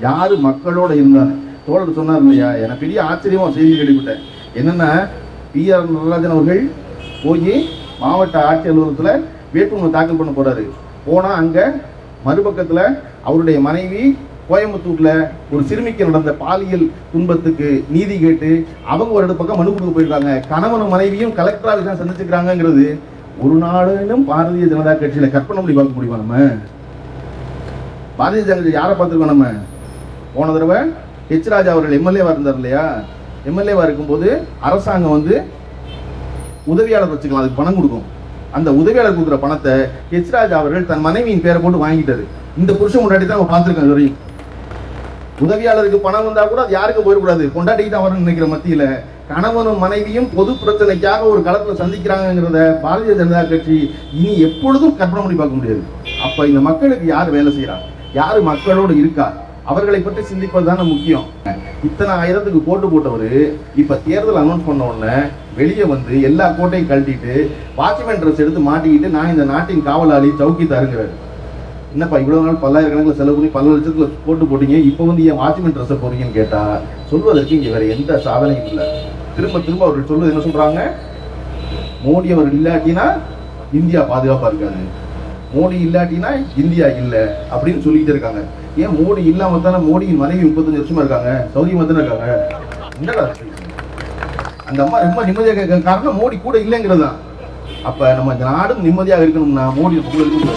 யாரு மக்களோட இருந்தாங்க? தோழர் சொன்னார் இல்லையா எனக்கு பெரிய ஆச்சரியமா செய்தி கேள்விப்பட்டேன். என்னன்னா பி ஆர் நடராஜன் அவர்கள் போய் மாவட்ட ஆட்சி அலுவலகத்தில் வேட்புமனு தாக்கல் பண்ண போறாரு. போனா அங்க மறுபக்கத்துல அவருடைய மனைவி கோயம்புத்தூர்ல ஒரு சிறுமிக்கு நடந்த பாலியல் துன்பத்துக்கு நீதி கேட்டு அவங்க ஒரு இடத்து பக்கம் மனு கொடுக்க போயிருக்காங்க. கணவனும் மனைவியும் கலெக்டராக தான் சந்திச்சுக்கிறாங்கிறது ஒரு நாளிலும் பாரதிய ஜனதா கட்சியில கற்பனை பண்ணி பார்க்க முடியுமா நம்ம? பாரதிய ஜனதா யாரை பார்த்துருக்கோம் நம்ம? போன தடவை ஹெச் ராஜா அவர்கள் எம்எல்ஏவாக இருந்தார் இல்லையா? எம்எல்ஏவாக இருக்கும்போது அரசாங்கம் வந்து உதவியாளர் வச்சுக்கலாம் அதுக்கு பணம் கொடுக்கும். அந்த உதவியாளர் கொடுக்குற பணத்தை ஹெச் ராஜா அவர்கள் தன் மனைவியின் பேரை போட்டு வாங்கிட்டாரு. இந்த புருஷன் முன்னாடி தான் பார்த்துருக்கேன் இது வரையும். உதவியாளருக்கு பணம் வந்தால் கூட அது யாருக்கும் போயிடக்கூடாது. கொண்டாடிக்கிட்டு அவர்னு நினைக்கிற மத்தியில் கணவனும் மனைவியும் பொது பிரச்சனைக்காக ஒரு களத்தில் சந்திக்கிறாங்கிறத பாரதிய ஜனதா கட்சி இனி எப்பொழுதும் கற்பனை பண்ணி பார்க்க முடியாது. அப்போ இந்த மக்களுக்கு யார் வேலை செய்யறாங்க யார் மக்களோடு இருக்கா? அவர்களை பற்றி சிந்திப்பது தானே முக்கியம். இத்தனை ஆயிரத்துக்கு கோட்டு போட்டவர் இப்ப தேர்தல் அனௌன்ஸ் பண்ண உடனே வெளியே வந்து எல்லா கோட்டையும் கழட்டிட்டு வாட்ச்மேன் ட்ரெஸ் எடுத்து மாட்டிக்கிட்டு நான் இந்த நாட்டின் காவலாளி சவுக்கி தருங்கிறாரு. என்னப்பா இவ்வளவு நாள் பல்லாயிரக்கணக்கில் செலவு பண்ணி பல லட்சத்துல போட்டு போட்டீங்க இப்போ வந்து ஏன் வாட்ச்மேன் ட்ரெஸ்ஸை போறீங்கன்னு கேட்டா சொல்வதற்கு இங்க வேற எந்த சாதனையும் இல்லை. திரும்ப திரும்ப அவர்கள் சொல்வது என்ன சொல்றாங்க? மோடி அவர் இல்லாட்டினா இந்தியா பாதுகாப்பா இருக்காது. மோடி இல்லாட்டினா இந்தியா இல்லை அப்படின்னு சொல்லிட்டு இருக்காங்க. ஏன் மோடி இல்லாம தானே மோடியின் மனைவி முப்பத்தஞ்சு வருஷமா இருக்காங்க? சவுதி தானே இருக்காங்க? என்னடா அந்த அம்மா ரொம்ப நிம்மதியாக இருக்க காரணம் மோடி கூட இல்லைங்கிறது தான் அப்ப நம்ம இந்த நாடும் நிம்மதியாக இருக்கணும்னா மோடி கூட இருக்கணும்